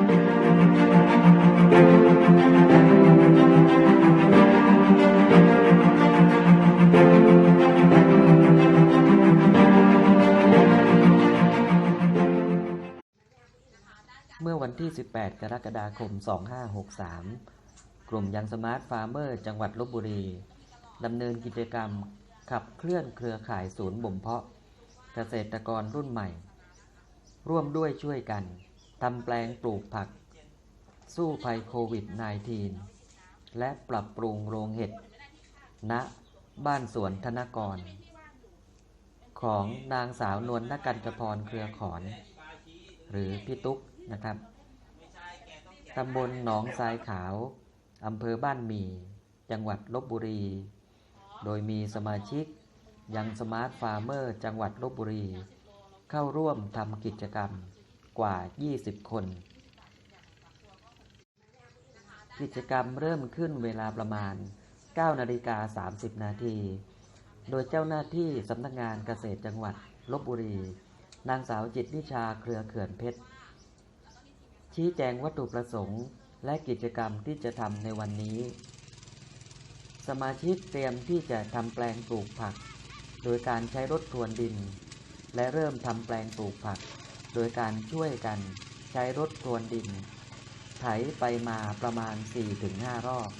เมื่อวันที่ 18 กรกฎาคม 2563 กลุ่มยังสมาร์ทฟาร์มเมอร์ จังหวัดลบบุรี ดำเนินกิจกรรมขับเคลื่อนเครือข่ายศูนย์บ่มเพาะ เกษตรกรรุ่นใหม่ ร่วมด้วยช่วยกัน ทำแปลงปลูกผัก สู้ภัยโควิด -19 และปรับปรุงโรงเห็ดณบ้านสวนธนกร ของนางสาวนวลนกันจพรเครือขอน หรือพี่ตุ๊กนะครับตำบลหนองทรายขาว อำเภอบ้านหมี่ จังหวัดลบบุรี โดยมีสมาชิกยังสมาร์ทฟาร์เมอร์ จังหวัดลบบุรี เข้าร่วมทำกิจกรรม กว่า 20 คน กิจกรรมเริ่มขึ้นเวลาประมาณ 9 นาฬิกา 30 นาที โดยเจ้าหน้าที่สำนักงานเกษตรจังหวัดลบบุรี นางสาวจิตนิชาเครือเขื่อนเพชร ชี้แจงวัตถุประสงค์ และกิจกรรมที่จะทำในวันนี้ สมาชิกเตรียมที่จะทำแปลงปลูกผัก โดยการใช้รถทวนดิน และเริ่มทำแปลงปลูกผัก โดยการช่วยกันใช้รถทวนดิน ไถไปมาประมาณ 4-5 รอบ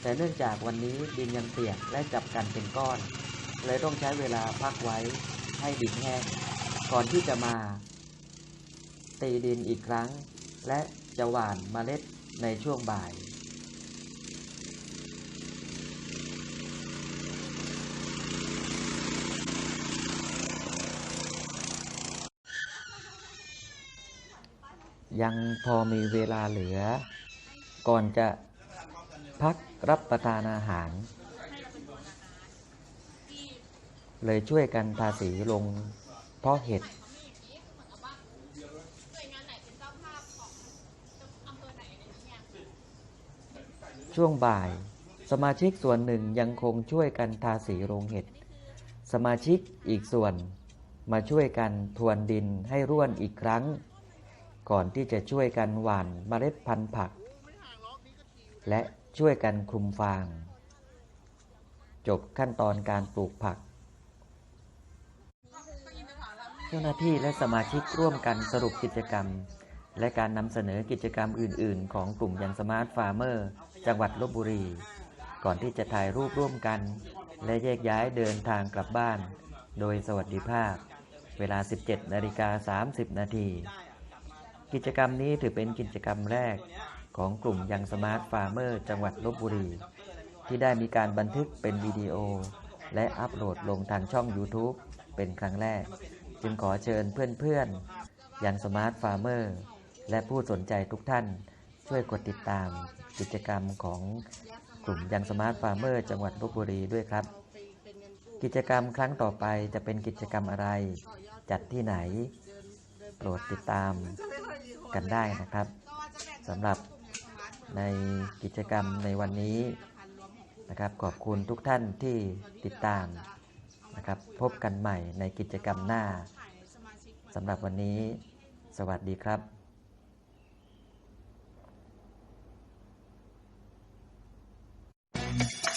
แต่เนื่องจากวันนี้ดินยังเปียกและจับกันเป็นก้อน เลยต้องใช้เวลาพักไว้ให้ดินแห้งก่อนที่จะมา ตีดินอีกครั้ง และจะหว่านเมล็ดในช่วงบ่าย ยังพอมีเวลาเหลือ ก่อนจะพักรับประทานอาหาร เลยช่วยกันทาสีลงเพาะเห็ดช่วงบ่าย สมาชิกส่วนหนึ่งยังคงช่วยกันทาสีโรงเห็ด สมาชิกอีกส่วนมาช่วยกันทวนดินให้ร่วนอีกครั้ง ก่อนที่จะช่วยกันหว่านเมล็ดพันธุ์ผัก และช่วยกันคลุมฟาง จบขั้นตอนการปลูกผัก เจ้าหน้าที่และสมาชิกร่วมกันสรุปกิจกรรม และการนำเสนอกิจกรรมอื่น ๆ ของกลุ่มยันสมาร์ทฟาร์เมอร์ จังหวัดลบบุรี ก่อนที่จะถ่ายรูปร่วมกัน และแยกย้ายเดินทางกลับบ้าน โดยสวัสดิภาพ เวลา 17นาฬิกา30นาที กิจกรรมนี้ถือเป็นกิจกรรมแรกของกลุ่มยังสมาร์ทฟาร์มเมอร์จังหวัดลบบุรี ที่ได้มีการบันทึกเป็นวิดีโอ และอัปโหลดลงทางช่อง YouTube เป็นครั้งแรก จึงขอเชิญเพื่อนๆยังสมาร์ทฟาร์มเมอร์และผู้สนใจทุกท่านช่วยกดติดตามกิจกรรมของกลุ่มยังสมาร์ทฟาร์มเมอร์จังหวัดลบบุรีด้วยครับ กิจกรรมครั้งต่อไปจะเป็นกิจกรรมอะไร จัดที่ไหน โปรดติดตาม กันได้นะครับสำหรับในกิจกรรมในวันนี้นะครับ ขอบคุณทุกท่านที่ติดตามนะครับ พบกันใหม่ในกิจกรรมหน้าสำหรับวันนี้ สวัสดีครับうん。